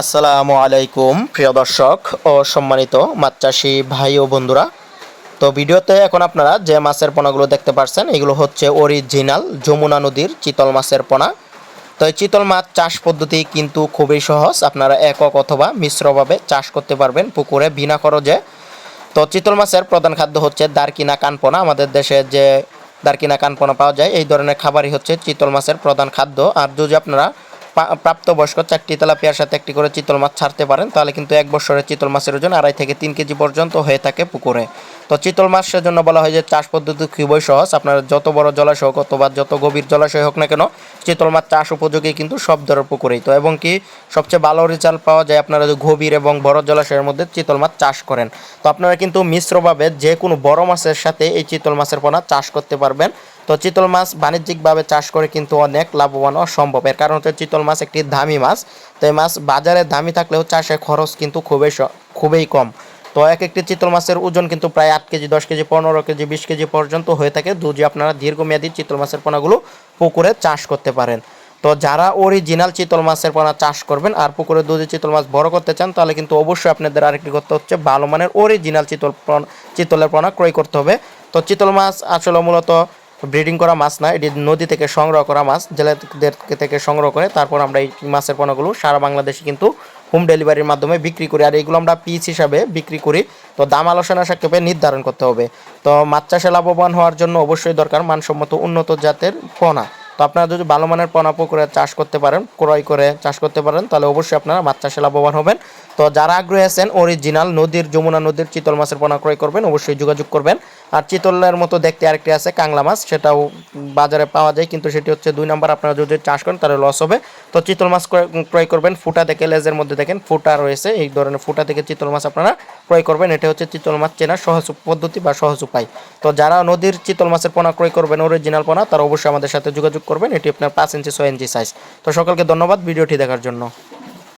আসসালামু আলাইকুম, প্রিয় দর্শক ও সম্মানিত মাছ চাষি ভাই ও বন্ধুরা। তো ভিডিওতে এখন আপনারা যে মাছের পোনাগুলো দেখতে পাচ্ছেন এগুলো হচ্ছে অরিজিনাল যমুনা নদীর চিতল মাছের পোনা। তো এই চিতল মাছ চাষ পদ্ধতি কিন্তু খুবই সহজ, আপনারা একক অথবা মিশ্রভাবে চাষ করতে পারবেন পুকুরে বিনা খরচে। তো চিতল মাছের প্রধান খাদ্য হচ্ছে দারকিনা কানপোনা আমাদের দেশে যে দারকিনা কানপোনা পাওয়া যায়, এই ধরনের খাবারই হচ্ছে চিতল মাছের প্রধান খাদ্য। আর যদি আপনারা প্রাপ্তবয়স্ক চারটি তেলাপিয়ার সাথে একটি করে চিতল মাছ ছাড়তে পারেন, তাহলে কিন্তু এক বছরের চিতল মাছের ওজন আড়াই থেকে তিন কেজি পর্যন্ত হয়ে থাকে পুকুরে। তো চিতল মাছের জন্য বলা হয় যে চাষ পদ্ধতি খুবই সহজ। আপনার যত বড় জলাশয় হোক অথবা যত গভীর জলাশয় হোক না কেন, চিতল মাছ চাষ উপযোগী কিন্তু সব ধরনের পুকুরেই। তো এবং কি সবচেয়ে ভালো রেজাল্ট পাওয়া যায় আপনারা গভীর এবং বড় জলাশয়ের মধ্যে চিতল মাছ চাষ করেন। তো আপনারা কিন্তু মিশ্রভাবে যে কোনো বড় মাছের সাথে এই চিতল মাছের পোনা চাষ করতে পারবেন। তো চিতল মাছ বাণিজ্যিকভাবে চাষ করে কিন্তু অনেক লাভবান সম্ভব। এর কারণ হচ্ছে চিতল মাছ একটি দামি মাছ, তো এই মাছ বাজারে দামি থাকলেও চাষে খরচ কিন্তু খুবই খুবই কম। তো এক একটি চিতল মাছের ওজন কিন্তু প্রায় আট কেজি, দশ কেজি, পনেরো কেজি, বিশ কেজি পর্যন্ত হয়ে থাকে। দুজি আপনারা দীর্ঘমেয়াদী চিতল মাছের পোনাগুলো পুকুরে চাষ করতে পারেন। তো যারা অরিজিনাল চিতল মাছের পোনা চাষ করবেন আর পুকুরে দুধে চিতল মাছ বড় করতে চান, তাহলে কিন্তু অবশ্যই আপনাদের আরেকটি করতে হচ্ছে ভালো মানের অরিজিনাল চিতল চিতলের পোনা ক্রয় করতে হবে। তো চিতল মাছ আসলে মূলত ব্রিডিং করা মাছ না, এটি নদী থেকে সংগ্রহ করা মাছ, জেলেদের থেকে সংগ্রহ করে তারপর আমরা এই মাছের পোনাগুলো সারা বাংলাদেশে কিন্তু হোম ডেলিভারির মাধ্যমে বিক্রি করি। আর এইগুলো আমরা পিস হিসাবে বিক্রি করি। তো দাম আলোচনা সাক্ষেপে নির্ধারণ করতে হবে। তো মাছ চাষে লাভবান হওয়ার জন্য অবশ্যই দরকার মানসম্মত উন্নত জাতের পোনা। তো আপনারা যদি ভালো মানের পোনা পুকুরে চাষ করতে পারেন, ক্রয় করে চাষ করতে পারেন, তাহলে অবশ্যই আপনারা মাছ চাষে লাভবান হবেন। তো যারা আগ্রহী আছেন অরিজিনাল নদীর, যমুনা নদীর চিতল মাছের পোনা ক্রয় করবেন, অবশ্যই যোগাযোগ করবেন। আর চিতলের মতো দেখতে আরেকটি আছে, কাংলা মাছ, সেটাও বাজারে পাওয়া যায়, কিন্তু সেটি হচ্ছে দুই নাম্বার, আপনারা যদি চাষ করেন তাহলে লস হবে। তো চিতল মাছ ক্রয়- করবেন, ফুটা দেখে লেজের মধ্যে দেখেন, ফুটা রয়েছে, এই ধরনের ফুটা থেকে চিতল মাছ আপনারা ক্রয় করবেন, এটা হচ্ছে চিতল মাছ চেনার সহজ পদ্ধতি বা সহজ উপায়। তো যারা নদীর চিতল মাছের পোনা ক্রয় করবেন অরিজিনাল পোনা, তারা অবশ্যই আমাদের সাথে যোগাযোগ করবেন, এটি আপনার পাঁচ ইঞ্চি, ছয় ইঞ্চি সাইজ তো সকলকে ধন্যবাদ ভিডিওটি দেখার জন্য।